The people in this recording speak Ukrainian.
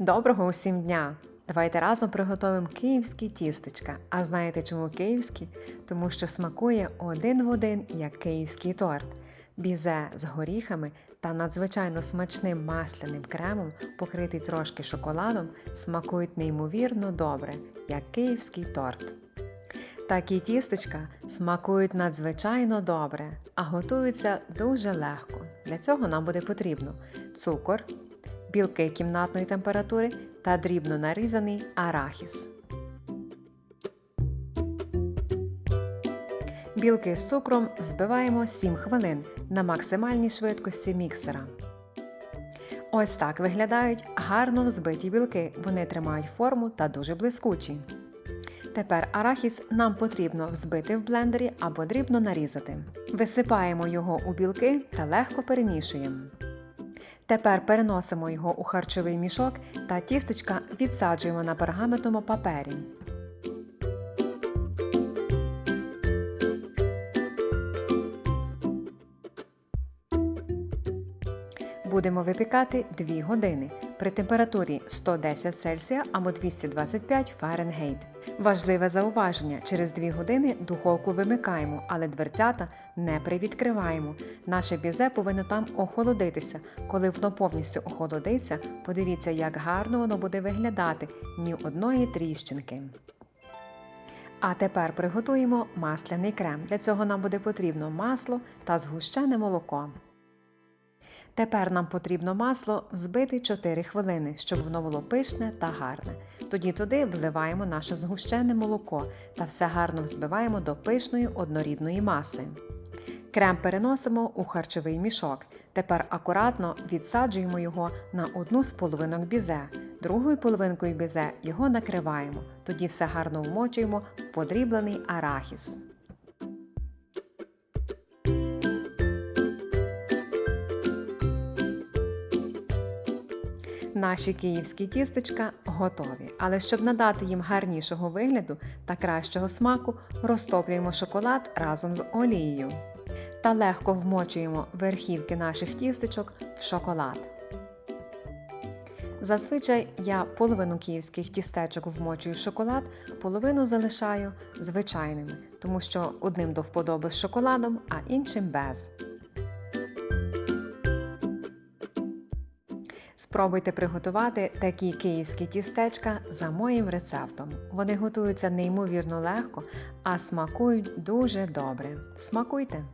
Доброго усім дня! Давайте разом приготуємо київські тістечка. А знаєте чому київські? Тому що смакує один в один як київський торт. Бізе з горіхами та надзвичайно смачним масляним кремом, покритий трошки шоколадом, смакують неймовірно добре, як київський торт. Такі тістечка смакують надзвичайно добре, а готуються дуже легко. Для цього нам буде потрібно цукор, білки кімнатної температури та дрібно нарізаний арахіс. Білки з цукром збиваємо 7 хвилин на максимальній швидкості міксера. Ось так виглядають гарно взбиті білки. Вони тримають форму та дуже блискучі. Тепер арахіс нам потрібно взбити в блендері або дрібно нарізати. Висипаємо його у білки та легко перемішуємо. Тепер переносимо його у харчовий мішок та тістечка відсаджуємо на пергаментному папері. Будемо випікати 2 години при температурі 110 Цельсія або 225 Фаренгейт. Важливе зауваження: через 2 години духовку вимикаємо, але дверцята не привідкриваємо. Наше бізе повинно там охолодитися. Коли воно повністю охолодиться, подивіться, як гарно воно буде виглядати ні одної тріщинки. А тепер приготуємо масляний крем. Для цього нам буде потрібно масло та згущене молоко. Тепер нам потрібно масло взбити 4 хвилини, щоб воно було пишне та гарне. Тоді туди вливаємо наше згущене молоко та все гарно взбиваємо до пишної однорідної маси. Крем переносимо у харчовий мішок. Тепер акуратно відсаджуємо його на одну з половинок бізе. Другою половинкою бізе його накриваємо. Тоді все гарно вмочуємо в подріблений арахіс. Наші київські тістечка готові, але щоб надати їм гарнішого вигляду та кращого смаку, розтоплюємо шоколад разом з олією та легко вмочуємо верхівки наших тістечок в шоколад. Зазвичай я половину київських тістечок вмочую в шоколад, половину залишаю звичайними, тому що одним до вподоби з шоколадом, а іншим без. Спробуйте приготувати такі київські тістечка за моїм рецептом. Вони готуються неймовірно легко, а смакують дуже добре. Смакуйте!